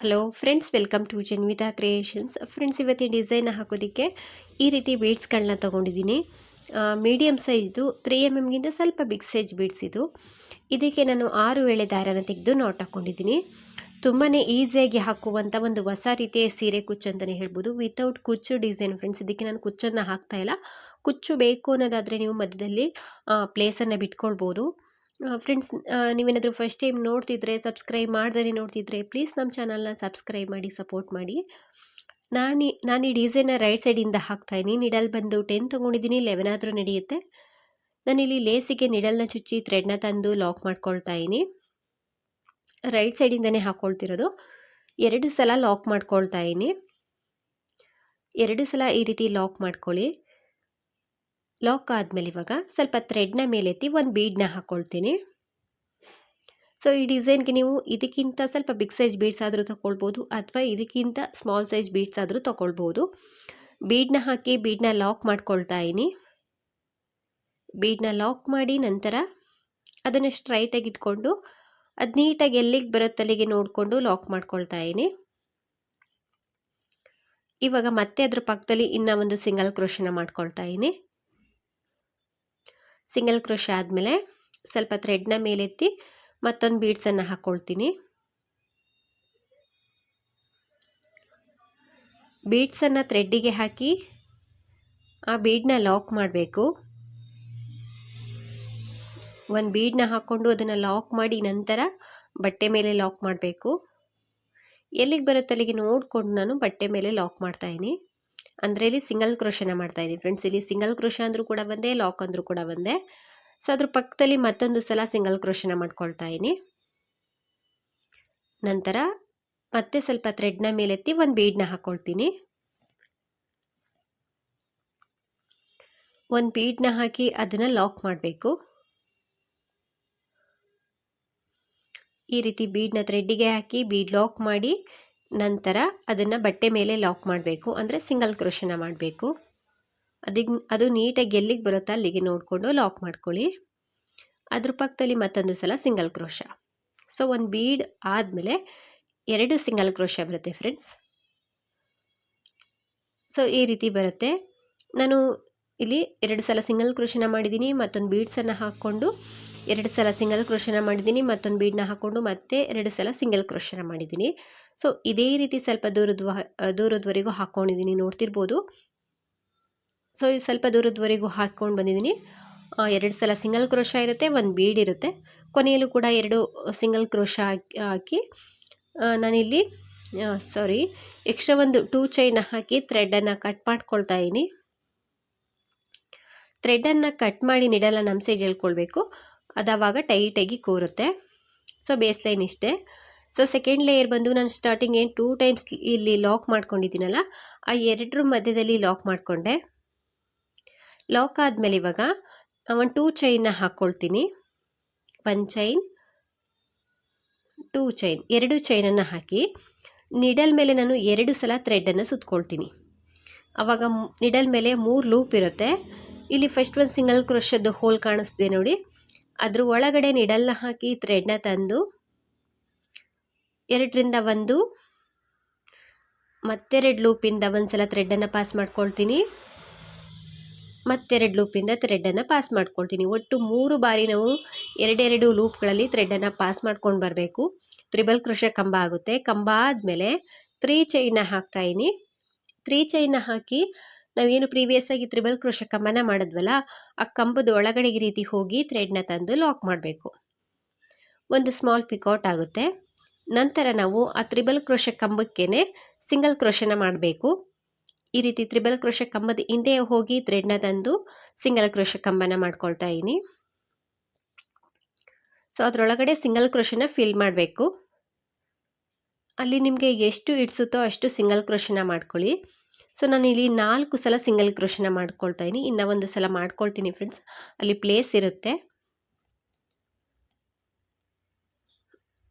Hello friends welcome to Janvitha creations friends ಇವತ್ತಿನ design ಹಾಕೋದಕ್ಕೆ ಈ ರೀತಿ ಬೀಡ್ಸ್ಗಳನ್ನ ತೊಗೊಂಡಿದ್ದೀನಿ. ಮೀಡಿಯಮ್ ಸೈಜ್ದು ತ್ರೀ ಎಂ ಎಮ್ಗಿಂತ ಸ್ವಲ್ಪ ಬಿಗ್ ಸೈಜ್ ಬೀಡ್ಸ್ ಇದು. ಇದಕ್ಕೆ ನಾನು ಆರು ವೇಳೆ ದಾರನ ತೆಗೆದು ನೋಟ್ ಹಾಕ್ಕೊಂಡಿದ್ದೀನಿ ತುಂಬಾ ಈಸಿಯಾಗಿ ಹಾಕುವಂಥ ಒಂದು ಹೊಸ ರೀತಿಯ ಸೀರೆ ಕುಚ್ಚು ಅಂತಲೇ ಹೇಳ್ಬೋದು. ವಿತೌಟ್ ಕುಚ್ಚು ಡಿಸೈನ್ ಫ್ರೆಂಡ್ಸ್ ಇದಕ್ಕೆ ನಾನು ಕುಚ್ಚನ್ನು ಹಾಕ್ತಾ ಇಲ್ಲ. ಕುಚ್ಚು ಬೇಕು ಅನ್ನೋದಾದರೆ ನೀವು ಮಧ್ಯದಲ್ಲಿ ಪ್ಲೇಸನ್ನು ಬಿಟ್ಕೊಳ್ಬೋದು. ಫ್ರೆಂಡ್ಸ್ ನೀವೇನಾದರೂ ಫಸ್ಟ್ ಟೈಮ್ ನೋಡ್ತಿದ್ರೆ ಸಬ್ಸ್ಕ್ರೈಬ್ ಮಾಡ್ದೇ ನೋಡ್ತಿದ್ರೆ ಪ್ಲೀಸ್ ನಮ್ಮ ಚಾನಲ್ನ ಸಬ್ಸ್ಕ್ರೈಬ್ ಮಾಡಿ ಸಪೋರ್ಟ್ ಮಾಡಿ. ನಾನು ನಾನು ಈ ಡಿಸೈನ ರೈಟ್ ಸೈಡಿಂದ ಹಾಕ್ತಾಯಿನಿ ನಿಡಲ್ ಬಂದು ಟೆನ್ ತೊಗೊಂಡಿದ್ದೀನಿ ಲೆವೆನ್ ಆದರೂ ನಡೆಯುತ್ತೆ. ನಾನಿಲ್ಲಿ ಲೇಸಿಗೆ ನಿಡಲ್ನ ಚುಚ್ಚಿ ಥ್ರೆಡ್ನ ತಂದು ಲಾಕ್ ಮಾಡ್ಕೊಳ್ತಾ ಇದ್ದೀನಿ. ರೈಟ್ ಸೈಡಿಂದನೇ ಹಾಕ್ಕೊಳ್ತಿರೋದು ಎರಡು ಸಲ ಲಾಕ್ ಮಾಡ್ಕೊಳ್ತಾ ಇದ್ದೀನಿ. ಎರಡು ಸಲ ಈ ರೀತಿ ಲಾಕ್ ಮಾಡ್ಕೊಳ್ಳಿ. ಲಾಕ್ ಆದಮೇಲೆ ಇವಾಗ ಸ್ವಲ್ಪ ಥ್ರೆಡ್ನ ಮೇಲೆತ್ತಿ ಒಂದು ಬೀಡ್ನ ಹಾಕ್ಕೊಳ್ತೀನಿ ಸೊ ಈ ಡಿಸೈನ್ಗೆ ನೀವು ಇದಕ್ಕಿಂತ ಸ್ವಲ್ಪ ಬಿಗ್ ಸೈಜ್ ಬೀಡ್ಸ್ ಆದರೂ ತೊಗೊಳ್ಬೋದು ಅಥವಾ ಇದಕ್ಕಿಂತ ಸ್ಮಾಲ್ ಸೈಜ್ ಬೀಡ್ಸ್ ಆದರೂ ತೊಗೊಳ್ಬೋದು ಬೀಡ್ನ ಹಾಕಿ ಬೀಡನ್ನ ಲಾಕ್ ಮಾಡ್ಕೊಳ್ತಾ ಇದ್ದೀನಿ. ಬೀಡನ್ನ ಲಾಕ್ ಮಾಡಿ ನಂತರ ಅದನ್ನು ಸ್ಟ್ರೈಟಾಗಿ ಇಟ್ಕೊಂಡು ಅದು ನೀಟಾಗಿ ಎಲ್ಲಿಗೆ ಬರುತ್ತೆ ಅಲ್ಲಿಗೆ ನೋಡಿಕೊಂಡು ಲಾಕ್ ಮಾಡ್ಕೊಳ್ತಾ ಇದ್ದೀನಿ. ಇವಾಗ ಮತ್ತೆ ಅದ್ರ ಪಕ್ಕದಲ್ಲಿ ಇನ್ನೂ ಒಂದು ಸಿಂಗಲ್ ಕ್ರೋಶನ ಮಾಡ್ಕೊಳ್ತಾ ಇದ್ದೀನಿ. ಸಿಂಗಲ್ ಕ್ರೋಶ ಆದಮೇಲೆ ಸ್ವಲ್ಪ ಥ್ರೆಡ್ನ ಮೇಲೆತ್ತಿ ಮತ್ತೊಂದು ಬೀಡ್ಸನ್ನು ಹಾಕ್ಕೊಳ್ತೀನಿ ಬೀಡ್ಸನ್ನು ಥ್ರೆಡ್ಡಿಗೆ ಹಾಕಿ ಆ ಬೀಡನ್ನ ಲಾಕ್ ಮಾಡಬೇಕು. ಒಂದು ಬೀಡನ್ನ ಹಾಕ್ಕೊಂಡು ಅದನ್ನು ಲಾಕ್ ಮಾಡಿ ನಂತರ ಬಟ್ಟೆ ಮೇಲೆ ಲಾಕ್ ಮಾಡಬೇಕು. ಎಲ್ಲಿಗೆ ಬರುತ್ತೆ ಅಲ್ಲಿಗೆ ನೋಡಿಕೊಂಡು ನಾನು ಬಟ್ಟೆ ಮೇಲೆ ಲಾಕ್ ಮಾಡ್ತಾಯಿನಿ ಅಂದರೆ ಇಲ್ಲಿ ಸಿಂಗಲ್ ಕ್ರೋಶನ ಮಾಡ್ತಾಯಿದ್ದೀನಿ ಫ್ರೆಂಡ್ಸ್ ಇಲ್ಲಿ ಸಿಂಗಲ್ ಕ್ರೋಶ ಅಂದರೂ ಕೂಡ ಬಂದೆ ಲಾಕ್ ಅಂದರೂ ಕೂಡ ಬಂದೆ. ಸೊ ಅದ್ರ ಪಕ್ಕದಲ್ಲಿ ಮತ್ತೊಂದು ಸಲ ಸಿಂಗಲ್ ಕ್ರೋಶನ ಮಾಡ್ಕೊಳ್ತಾ ಇದ್ದೀನಿ ನಂತರ ಮತ್ತೆ ಸ್ವಲ್ಪ ಥ್ರೆಡ್ನ ಮೇಲೆತ್ತಿ ಒಂದು ಬೀಡನ್ನ ಹಾಕ್ಕೊಳ್ತೀನಿ ಒಂದು ಬೀಡನ್ನ ಹಾಕಿ ಅದನ್ನು ಲಾಕ್ ಮಾಡಬೇಕು. ಈ ರೀತಿ ಬೀಡ್ನ ಥ್ರೆಡ್ಡಿಗೆ ಹಾಕಿ ಬೀಡ್ ಲಾಕ್ ಮಾಡಿ ನಂತರ ಅದನ್ನು ಬಟ್ಟೆ ಮೇಲೆ ಲಾಕ್ ಮಾಡಬೇಕು. ಅಂದರೆ ಸಿಂಗಲ್ ಕ್ರೋಶನ ಮಾಡಬೇಕು. ಅದಕ್ಕೆ ಅದು ನೀಟಾಗಿ ಎಲ್ಲಿಗೆ ಬರುತ್ತೋ ಅಲ್ಲಿಗೆ ನೋಡಿಕೊಂಡು ಲಾಕ್ ಮಾಡ್ಕೊಳ್ಳಿ. ಅದ್ರ ಪಕ್ಕದಲ್ಲಿ ಮತ್ತೊಂದು ಸಲ ಸಿಂಗಲ್ ಕ್ರೋಷ ಸೊ ಒಂದು ಬೀಡ್ ಆದಮೇಲೆ ಎರಡು ಸಿಂಗಲ್ ಕ್ರೋಷ ಬರುತ್ತೆ ಫ್ರೆಂಡ್ಸ್ ಸೊ ಈ ರೀತಿ ಬರುತ್ತೆ. ನಾನು ಇಲ್ಲಿ ಎರಡು ಸಲ ಸಿಂಗಲ್ ಕ್ರೋಶನ ಮಾಡಿದ್ದೀನಿ, ಮತ್ತೊಂದು ಬೀಡ್ಸನ್ನು ಹಾಕ್ಕೊಂಡು ಎರಡು ಸಲ ಸಿಂಗಲ್ ಕ್ರೋಶನ ಮಾಡಿದ್ದೀನಿ, ಮತ್ತೊಂದು ಬೀಡನ್ನ ಹಾಕ್ಕೊಂಡು ಮತ್ತೆ ಎರಡು ಸಲ ಸಿಂಗಲ್ ಕ್ರೋಶನ ಮಾಡಿದ್ದೀನಿ. ಸೊ ಇದೇ ರೀತಿ ಸ್ವಲ್ಪ ದೂರದ ದೂರದವರೆಗೂ ಹಾಕ್ಕೊಂಡಿದ್ದೀನಿ ನೋಡ್ತಿರ್ಬೋದು. ಸೊ ಇದು ಸ್ವಲ್ಪ ದೂರದವರೆಗೂ ಹಾಕ್ಕೊಂಡು ಬಂದಿದ್ದೀನಿ. ಎರಡು ಸಲ ಸಿಂಗಲ್ ಕ್ರೋಶ ಇರುತ್ತೆ, ಒಂದು ಬೀಡ್ ಇರುತ್ತೆ. ಕೊನೆಯಲ್ಲೂ ಕೂಡ ಎರಡು ಸಿಂಗಲ್ ಕ್ರೋಶ ಹಾಕಿ ಹಾಕಿ ನಾನಿಲ್ಲಿ ಸಾರಿ ಎಕ್ಸ್ಟ್ರಾ ಒಂದು ಟೂ ಚೈನ ಹಾಕಿ ಥ್ರೆಡನ್ನು ಕಟ್ ಮಾಡ್ಕೊಳ್ತಾ ಇದ್ದೀನಿ. ಥ್ರೆಡನ್ನು ಕಟ್ ಮಾಡಿ ನಿಡಲ್ಲ ನಮ್ಮ ಸೈಜ್ ಹೇಳ್ಕೊಳ್ಬೇಕು. ಅದಾವಾಗ ಟೈಟಾಗಿ ಕೂರುತ್ತೆ. ಸೊ ಬೇಸ್ ಲೈನ್ ಇಷ್ಟೇ. ಸೊ ಸೆಕೆಂಡ್ ಲೇಯರ್ ಬಂದು ನಾನು ಸ್ಟಾರ್ಟಿಂಗ್ ಏನು ಟೂ ಟೈಮ್ಸ್ ಇಲ್ಲಿ ಲಾಕ್ ಮಾಡ್ಕೊಂಡಿದ್ದೀನಲ್ಲ, ಆ ಎರಡರ ಮಧ್ಯದಲ್ಲಿ ಲಾಕ್ ಮಾಡಿಕೊಂಡೆ. ಲಾಕ್ ಆದಮೇಲೆ ಇವಾಗ ಒಂದು ಟೂ ಚೈನ್ನ ಹಾಕ್ಕೊಳ್ತೀನಿ ಒನ್ ಚೈನ್ ಟೂ ಚೈನ್ ಎರಡು ಚೈನನ್ನು ಹಾಕಿ ನಿಡಲ್ ಮೇಲೆ ನಾನು ಎರಡು ಸಲ ಥ್ರೆಡನ್ನು ಸುತ್ಕೊಳ್ತೀನಿ. ಆವಾಗ ನಿಡಲ್ ಮೇಲೆ ಮೂರು ಲೂಪ್ ಇರುತ್ತೆ. ಇಲ್ಲಿ ಫಸ್ಟ್ ಒಂದು ಸಿಂಗಲ್ ಕ್ರೋಶದ್ದು ಹೋಲ್ ಕಾಣಿಸ್ತಿದೆ ನೋಡಿ. ಅದ್ರ ಒಳಗಡೆ ನಿಡಲ್ನ ಹಾಕಿ ಥ್ರೆಡ್ನ ತಂದು ಎರಡರಿಂದ ಒಂದು. ಮತ್ತೆರಡು ಲೂಪಿಂದ ಒಂದು ಸಲ ತ್ರೆಡ್ಡನ್ನು ಪಾಸ್ ಮಾಡ್ಕೊಳ್ತೀನಿ. ಮತ್ತೆರಡು ಲೂಪಿಂದ ಥ್ರೆಡ್ಡನ್ನು ಪಾಸ್ ಮಾಡ್ಕೊಳ್ತೀನಿ. ಒಟ್ಟು ಮೂರು ಬಾರಿ ನಾವು ಎರಡೆರಡು ಲೂಪ್ಗಳಲ್ಲಿ ಥ್ರೆಡ್ಡನ್ನು ಪಾಸ್ ಮಾಡ್ಕೊಂಡು ಬರಬೇಕು. ತ್ರಿಬಲ್ ಕೃಷ ಕಂಬ ಆಗುತ್ತೆ. ಕಂಬ ಆದಮೇಲೆ ತ್ರೀ ಚೈನ ಹಾಕ್ತಾಯಿನಿ ತ್ರೀ ಚೈನ ಹಾಕಿ ನಾವೇನು ಪ್ರೀವಿಯಸ್ ಆಗಿ ತ್ರಿಬಲ್ ಕೃಷ ಕಂಬನ ಮಾಡಿದ್ವಲ್ಲ, ಆ ಕಂಬದ ಒಳಗಡೆ ಈ ರೀತಿ ಹೋಗಿ ಥ್ರೆಡ್ನ ತಂದು ಲಾಕ್ ಮಾಡಬೇಕು. ಒಂದು ಸ್ಮಾಲ್ ಪಿಕೌಟ್ ಆಗುತ್ತೆ. ನಂತರ ನಾವು ಆ ತ್ರಿಬಲ್ ಕ್ರೋಶ ಕಂಬಕ್ಕೇ ಸಿಂಗಲ್ ಕ್ರೋಶನ ಮಾಡಬೇಕು. ಈ ರೀತಿ ತ್ರಿಬಲ್ ಕ್ರೋಶ ಕಂಬದ ಹಿಂದೆ ಹೋಗಿ ಥ್ರೆಡ್ನ ತಂದು ಸಿಂಗಲ್ ಕ್ರೋಶ ಕಂಬನ ಮಾಡ್ಕೊಳ್ತಾ ಇದ್ದೀನಿ. ಸೊ, ಅದರೊಳಗಡೆ ಸಿಂಗಲ್ ಕ್ರೋಶನ ಫಿಲ್ ಮಾಡಬೇಕು. ಅಲ್ಲಿ ನಿಮಗೆ ಎಷ್ಟು ಇಡ್ಸುತ್ತೋ ಅಷ್ಟು ಸಿಂಗಲ್ ಕ್ರೋಶನ ಮಾಡ್ಕೊಳ್ಳಿ. ಸೊ, ನಾನು ಇಲ್ಲಿ ನಾಲ್ಕು ಸಲ ಸಿಂಗಲ್ ಕ್ರೋಶನ ಮಾಡ್ಕೊಳ್ತಾ ಇದ್ದೀನಿ. ಇನ್ನೂ ಒಂದು ಸಲ ಮಾಡ್ಕೊಳ್ತೀನಿ ಫ್ರೆಂಡ್ಸ್. ಅಲ್ಲಿ ಪ್ಲೇಸ್ ಇರುತ್ತೆ.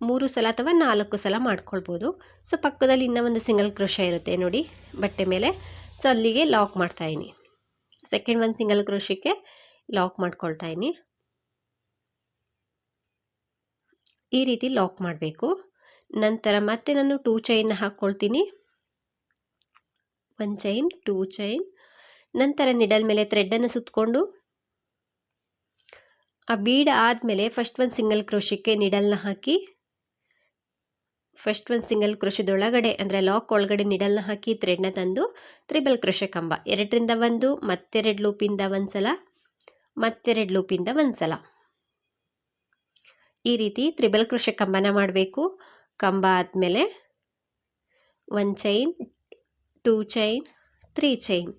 ಮೂರು ಸಲ ಅಥವಾ ನಾಲ್ಕು ಸಲ ಮಾಡ್ಕೊಳ್ಬೋದು. ಸೊ ಪಕ್ಕದಲ್ಲಿ ಇನ್ನೂ ಒಂದು ಸಿಂಗಲ್ ಕ್ರೋಶ ಇರುತ್ತೆ ನೋಡಿ, ಬಟ್ಟೆ ಮೇಲೆ. ಸೊ ಅಲ್ಲಿಗೆ ಲಾಕ್ ಮಾಡ್ತಾಯಿನಿ ಸೆಕೆಂಡ್ ಒಂದು ಸಿಂಗಲ್ ಕ್ರೋಶಕ್ಕೆ ಲಾಕ್ ಮಾಡ್ಕೊಳ್ತಾ ಇದ್ದೀನಿ. ಈ ರೀತಿ ಲಾಕ್ ಮಾಡಬೇಕು. ನಂತರ ಮತ್ತೆ ನಾನು ಟೂ ಚೈನ್ ಹಾಕ್ಕೊಳ್ತೀನಿ. ಒನ್ ಚೈನ್ ಟೂ ಚೈನ್ ನಂತರ ನಿಡಲ್ ಮೇಲೆ ಥ್ರೆಡ್ಡನ್ನು ಸುತ್ತಕೊಂಡು ಆ ಬೀಡ್ ಆದಮೇಲೆ ಫಸ್ಟ್ ಒಂದು ಸಿಂಗಲ್ ಕ್ರೋಶಕ್ಕೆ ನಿಡಲ್ನ ಹಾಕಿ ಫಸ್ಟ್ ಒಂದು ಸಿಂಗಲ್ ಕೃಷಿದೊಳಗಡೆ ಅಂದರೆ ಲಾಕ್ ಒಳಗಡೆ ನಿಡಲ್ನ ಹಾಕಿ ಥ್ರೆಡ್ನ ತಂದು ತ್ರಿಬಲ್ ಕೃಷಿ ಕಂಬ ಎರಡರಿಂದ ಒಂದು, ಮತ್ತೆರಡು ಲೂಪಿಂದ ಒಂದು ಸಲ ಮತ್ತೆರಡು ಲೂಪಿಂದ ಒಂದು ಸಲ ಈ ರೀತಿ ತ್ರಿಬಲ್ ಕೃಷಿ ಕಂಬನ ಮಾಡಬೇಕು. ಕಂಬ ಆದಮೇಲೆ one chain two chain three chain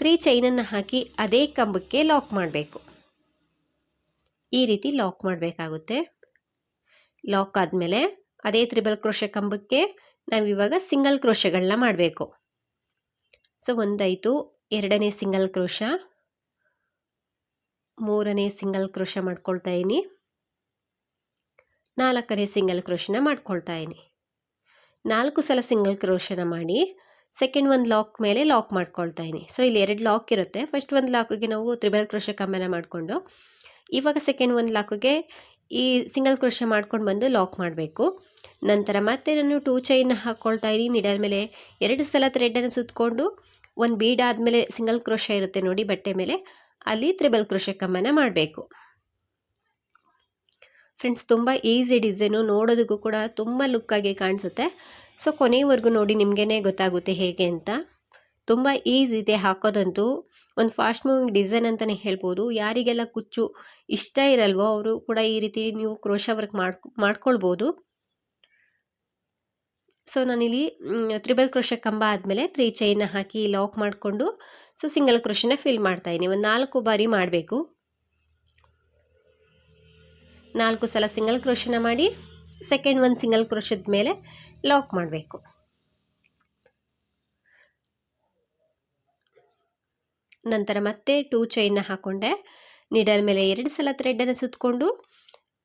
three ಚೈನನ್ನು ಹಾಕಿ ಅದೇ ಕಂಬಕ್ಕೆ ಲಾಕ್ ಮಾಡಬೇಕು. ಈ ರೀತಿ ಲಾಕ್ ಮಾಡಬೇಕಾಗುತ್ತೆ. ಲಾಕ್ ಆದಮೇಲೆ ಅದೇ ತ್ರಿಬಲ್ ಕ್ರೋಶೆ ಕಂಬಕ್ಕೆ ನಾವಿವಾಗ ಸಿಂಗಲ್ ಕ್ರೋಶೆಗಳನ್ನ ಮಾಡಬೇಕು. ಸೊ ಒಂದಾಯಿತು. ಎರಡನೇ ಸಿಂಗಲ್ ಕ್ರೋಶ. ಮೂರನೇ ಸಿಂಗಲ್ ಕ್ರೋಶ ಮಾಡ್ಕೊಳ್ತಾ ಇದ್ದೀನಿ ನಾಲ್ಕನೇ ಸಿಂಗಲ್ ಕ್ರೋಶನ ಮಾಡ್ಕೊಳ್ತಾ ಇದ್ದೀನಿ ನಾಲ್ಕು ಸಲ ಸಿಂಗಲ್ ಕ್ರೋಶನ ಮಾಡಿ ಸೆಕೆಂಡ್ ಒಂದು ಲಾಕ್ ಮೇಲೆ ಲಾಕ್ ಮಾಡ್ಕೊಳ್ತಾ ಇದ್ದೀನಿ ಸೊ ಇಲ್ಲಿ ಎರಡು ಲಾಕ್ ಇರುತ್ತೆ. ಫಸ್ಟ್ ಒಂದು ಲಾಕಿಗೆ ನಾವು ತ್ರಿಬಲ್ ಕ್ರೋಶ ಕಂಬನ ಮಾಡಿಕೊಂಡು, ಇವಾಗ ಸೆಕೆಂಡ್ ಒಂದು ಲಾಕಿಗೆ ಈ ಸಿಂಗಲ್ ಕ್ರೋಶ ಮಾಡ್ಕೊಂಡು ಬಂದು ಲಾಕ್ ಮಾಡಬೇಕು. ನಂತರ ಮತ್ತೆ ನಾನು ಟೂ ಚೈನ್ ಹಾಕ್ಕೊಳ್ತಾ ಇದ್ದೀನಿ. ನಿಡಲ್ ಮೇಲೆ ಎರಡು ಸಲ ಥ್ರೆಡನ್ನು ಸುತ್ತಕೊಂಡು ಒಂದು ಬೀಡ್ ಆದಮೇಲೆ ಸಿಂಗಲ್ ಕ್ರೋಶ ಇರುತ್ತೆ ನೋಡಿ ಬಟ್ಟೆ ಮೇಲೆ. ಅಲ್ಲಿ ತ್ರಿಬಲ್ ಕ್ರೋಶ ಕಮ್ಮನ ಮಾಡಬೇಕು. ಫ್ರೆಂಡ್ಸ್ ತುಂಬ ಈಸಿ ಡಿಸೈನು ನೋಡೋದಕ್ಕೂ ಕೂಡ ತುಂಬ ಲುಕ್ಕಾಗಿ ಕಾಣಿಸುತ್ತೆ. ಸೊ ಕೊನೆಯವರೆಗೂ ನೋಡಿ ನಿಮಗೇ ಗೊತ್ತಾಗುತ್ತೆ ಹೇಗೆ ಅಂತ. ತುಂಬ ಈಸಿ ಇದೆ ಹಾಕೋದಂತೂ. ಒಂದು ಫಾಸ್ಟ್ ಮೂವಿಂಗ್ ಡಿಸೈನ್ ಅಂತಲೇ ಹೇಳ್ಬೋದು. ಯಾರಿಗೆಲ್ಲ ಕುಚ್ಚು ಇಷ್ಟ ಇರಲ್ವೋ ಅವರು ಕೂಡ ಈ ರೀತಿ ನೀವು ಕ್ರೋಶ ವರ್ಕ್ ಮಾಡ್ಕೊ, ಮಾಡ್ಕೊಳ್ಬೋದು. ಸೊ ನಾನಿಲ್ಲಿ ತ್ರಿಬಲ್ ಕ್ರೋಶ ಕಂಬ ಆದಮೇಲೆ ತ್ರೀ ಚೈನ್ನ ಹಾಕಿ ಲಾಕ್ ಮಾಡಿಕೊಂಡು ಸೊ ಸಿಂಗಲ್ ಕ್ರೋಶನ ಫಿಲ್ ಮಾಡ್ತಾ ಇದ್ದೀನಿ. ಒಂದು ನಾಲ್ಕು ಬಾರಿ ಮಾಡಬೇಕು. ನಾಲ್ಕು ಸಲ ಸಿಂಗಲ್ ಕ್ರೋಶನ ಮಾಡಿ ಸೆಕೆಂಡ್ ಒಂದು ಸಿಂಗಲ್ ಕ್ರೋಶದ ಮೇಲೆ ಲಾಕ್ ಮಾಡಬೇಕು. ನಂತರ ಮತ್ತೆ ಟೂ ಚೈನ್ನ ಹಾಕ್ಕೊಂಡೆ ನಿಡಲ್ ಮೇಲೆ ಎರಡು ಸಲ ಥ್ರೆಡ್ಡನ್ನು ಸುತ್ತಕೊಂಡು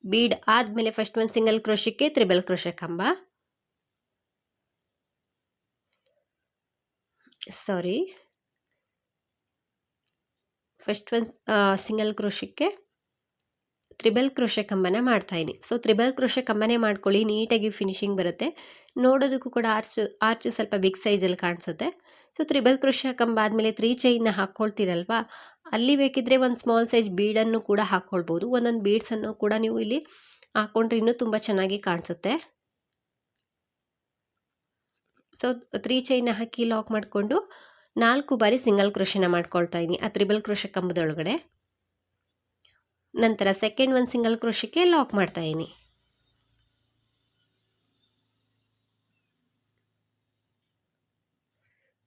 ಬೀಡ್ ಆದಮೇಲೆ ಫಸ್ಟ್ ಒಂದು ಸಿಂಗಲ್ ಕ್ರೋಶಕ್ಕೆ ತ್ರಿಬಲ್ ಕ್ರೋಶ ಕಂಬ. ಸಾರಿ ಫಸ್ಟ್ ಒಂದು ಸಿಂಗಲ್ ಕ್ರೋಶಕ್ಕೆ ತ್ರಿಬಲ್ ಕ್ರೋಶ ಕಂಬನ ಮಾಡ್ತಾಯಿದ್ದೀನಿ ಸೊ ತ್ರಿಬಲ್ ಕ್ರೋಶ ಕಂಬನೇ ಮಾಡ್ಕೊಳ್ಳಿ, ನೀಟಾಗಿ ಫಿನಿಶಿಂಗ್ ಬರುತ್ತೆ. ನೋಡೋದಕ್ಕೂ ಕೂಡ ಆರ್ಚ್ ಆರ್ಚು ಸ್ವಲ್ಪ ಬಿಗ್ ಸೈಜಲ್ಲಿ ಕಾಣಿಸುತ್ತೆ. ಸೊ ತ್ರಿಬಲ್ ಕೃಷಿ ಕಂಬ ಆದಮೇಲೆ ತ್ರೀ ಚೈನ್ನ ಹಾಕ್ಕೊಳ್ತೀರಲ್ವಾ? ಅಲ್ಲಿ ಬೇಕಿದ್ರೆ ಒಂದು ಸ್ಮಾಲ್ ಸೈಜ್ ಬೀಡನ್ನು ಕೂಡ ಹಾಕ್ಕೊಳ್ಬೋದು. ಒಂದೊಂದು ಬೀಡ್ಸನ್ನು ಕೂಡ ನೀವು ಇಲ್ಲಿ ಹಾಕ್ಕೊಂಡ್ರೆ ಇನ್ನೂ ತುಂಬ ಚೆನ್ನಾಗಿ ಕಾಣಿಸುತ್ತೆ. ಸೊ ತ್ರೀ ಚೈನ್ನ ಹಾಕಿ ಲಾಕ್ ಮಾಡಿಕೊಂಡು ನಾಲ್ಕು ಬಾರಿ ಸಿಂಗಲ್ ಕೃಷಿನ ಮಾಡ್ಕೊಳ್ತಾ ಇದ್ದೀನಿ ಆ ತ್ರಿಬಲ್ ಕ್ರೋಶ ಕಂಬದೊಳಗಡೆ ನಂತರ ಸೆಕೆಂಡ್ ಒಂದು ಸಿಂಗಲ್ ಕ್ರೋಶಕ್ಕೆ ಲಾಕ್ ಮಾಡ್ತಾ ಇದ್ದೀನಿ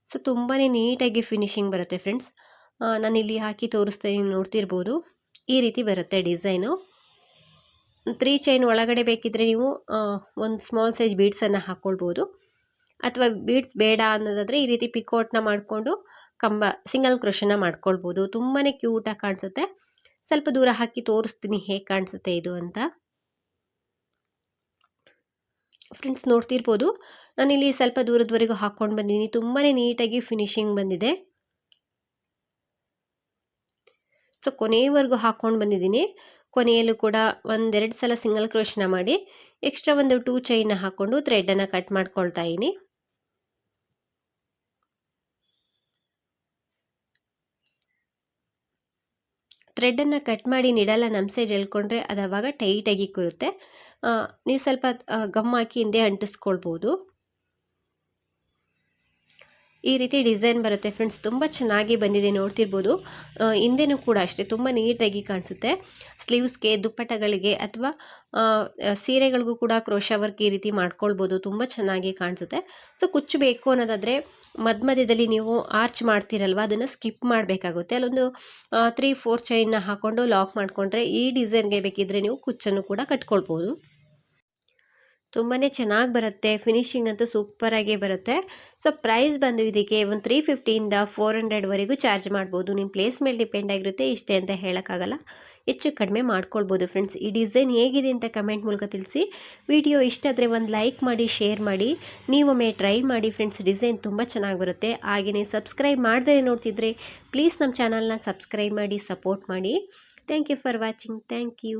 ಸೊ ತುಂಬಾ ನೀಟಾಗಿ ಫಿನಿಶಿಂಗ್ ಬರುತ್ತೆ ಫ್ರೆಂಡ್ಸ್. ನಾನಿಲ್ಲಿ ಹಾಕಿ ತೋರಿಸ್ತೀನಿ, ನೋಡ್ತಿರ್ಬೋದು. ಈ ರೀತಿ ಬರುತ್ತೆ ಡಿಸೈನು. ತ್ರೀ ಚೈನ್ ಒಳಗಡೆ ಬೇಕಿದ್ರೆ ನೀವು ಒಂದು ಸ್ಮಾಲ್ ಸೈಜ್ ಬೀಡ್ಸನ್ನು ಹಾಕ್ಕೊಳ್ಬೋದು ಅಥವಾ ಬೀಡ್ಸ್ ಬೇಡ ಅನ್ನೋದಾದರೆ ಈ ರೀತಿ ಪಿಕೋಟ್ನ ಮಾಡಿಕೊಂಡು ಕಂಬ, ಸಿಂಗಲ್ ಕ್ರೋಶನ ಮಾಡ್ಕೊಳ್ಬೋದು. ತುಂಬಾ ಕ್ಯೂಟಾಗಿ ಕಾಣಿಸುತ್ತೆ. ಸ್ವಲ್ಪ ದೂರ ಹಾಕಿ ತೋರಿಸ್ತೀನಿ ಹೇಗೆ ಕಾಣಿಸುತ್ತೆ ಇದು ಅಂತ. ಫ್ರೆಂಡ್ಸ್ ನೋಡ್ತಿರ್ಬೋದು. ನಾನಿಲ್ಲಿ ಸ್ವಲ್ಪ ದೂರದವರೆಗೂ ಹಾಕ್ಕೊಂಡು ಬಂದಿದ್ದೀನಿ ತುಂಬಾ ನೀಟಾಗಿ ಫಿನಿಶಿಂಗ್ ಬಂದಿದೆ. ಸೊ ಕೊನೆಯವರೆಗೂ ಹಾಕ್ಕೊಂಡು ಬಂದಿದ್ದೀನಿ ಕೊನೆಯಲ್ಲೂ ಕೂಡ ಒಂದೆರಡು ಸಲ ಸಿಂಗಲ್ ಕ್ರೋಶನ ಮಾಡಿ ಎಕ್ಸ್ಟ್ರಾ ಒಂದು ಟೂ ಚೈನ್ನ ಹಾಕ್ಕೊಂಡು ಥ್ರೆಡನ್ನು ಕಟ್ ಮಾಡ್ಕೊಳ್ತಾ ಇದ್ದೀನಿ ಥ್ರೆಡನ್ನು ಕಟ್ ಮಾಡಿ ನಿಡಲ್ಲ ನಮ್ಸೆ ಎಳ್ಕೊಂಡ್ರೆ ಅದು ಅವಾಗ ಟೈಟಾಗಿ ಕೂರುತ್ತೆ. ನೀವು ಸ್ವಲ್ಪ ಗಮ್ ಹಾಕಿ ಹಿಂದೆ ಅಂಟಿಸ್ಕೊಳ್ಬೋದು. ಈ ರೀತಿ ಡಿಸೈನ್ ಬರುತ್ತೆ ಫ್ರೆಂಡ್ಸ್. ತುಂಬ ಚೆನ್ನಾಗಿ ಬಂದಿದೆ, ನೋಡ್ತಿರ್ಬೋದು. ಹಿಂದೆನೂ ಕೂಡ ಅಷ್ಟೇ, ತುಂಬ ನೀಟಾಗಿ ಕಾಣಿಸುತ್ತೆ. ಸ್ಲೀವ್ಸ್ಗೆ ದುಪ್ಪಟಗಳಿಗೆ ಅಥವಾ ಸೀರೆಗಳಿಗೂ ಕೂಡ ಕ್ರೋಶ ವರ್ಕ್ ಈ ರೀತಿ ಮಾಡ್ಕೊಳ್ಬೋದು. ತುಂಬ ಚೆನ್ನಾಗಿ ಕಾಣಿಸುತ್ತೆ. ಸೊ, ಕುಚ್ಚು ಬೇಕು ಅನ್ನೋದಾದರೆ ಮಧ್ಯ ಮಧ್ಯದಲ್ಲಿ ನೀವು ಆರ್ಚ್ ಮಾಡ್ತೀರಲ್ವ, ಅದನ್ನು ಸ್ಕಿಪ್ ಮಾಡಬೇಕಾಗುತ್ತೆ. ಅಲ್ಲೊಂದು ತ್ರೀ ಫೋರ್ ಚೈನ್ನ ಹಾಕ್ಕೊಂಡು ಲಾಕ್ ಮಾಡಿಕೊಂಡ್ರೆ ಈ ಡಿಸೈನ್ಗೆ ಬೇಕಿದ್ದರೆ ನೀವು ಕುಚ್ಚನ್ನು ಕೂಡ ಕಟ್ಕೊಳ್ಬೋದು. ತುಂಬಾ ಚೆನ್ನಾಗಿ ಬರುತ್ತೆ. ಫಿನಿಶಿಂಗ್ ಅಂತೂ ಸೂಪರಾಗೇ ಬರುತ್ತೆ. ಸೊ ಪ್ರೈಸ್ ಬಂದು ಇದಕ್ಕೆ ಒಂದು ತ್ರೀ ಫಿಫ್ಟಿಯಿಂದ ಫೋರ್ ಹಂಡ್ರೆಡ್ವರೆಗೂ ಚಾರ್ಜ್ ಮಾಡ್ಬೋದು. ನಿಮ್ಮ ಪ್ಲೇಸ್ ಮೇಲೆ ಡಿಪೆಂಡ್ ಆಗಿರುತ್ತೆ, ಇಷ್ಟೇ ಅಂತ ಹೇಳೋಕ್ಕಾಗಲ್ಲ. ಹೆಚ್ಚು ಕಡಿಮೆ ಮಾಡ್ಕೊಳ್ಬೋದು ಫ್ರೆಂಡ್ಸ್ ಈ ಡಿಸೈನ್ ಹೇಗಿದೆ ಅಂತ ಕಮೆಂಟ್ ಮೂಲಕ ತಿಳಿಸಿ. ವಿಡಿಯೋ ಇಷ್ಟ ಆದರೆ ಒಂದು ಲೈಕ್ ಮಾಡಿ ಶೇರ್ ಮಾಡಿ. ನೀವೊಮ್ಮೆ ಟ್ರೈ ಮಾಡಿ ಫ್ರೆಂಡ್ಸ್ ಡಿಸೈನ್ ತುಂಬ ಚೆನ್ನಾಗಿ ಬರುತ್ತೆ. ಹಾಗೆಯೇ ಸಬ್ಸ್ಕ್ರೈಬ್ ಮಾಡದೇ ನೋಡ್ತಿದ್ರೆ ಪ್ಲೀಸ್ ನಮ್ಮ ಚಾನಲ್ನ ಸಬ್ಸ್ಕ್ರೈಬ್ ಮಾಡಿ ಸಪೋರ್ಟ್ ಮಾಡಿ. Thank you for watching thank you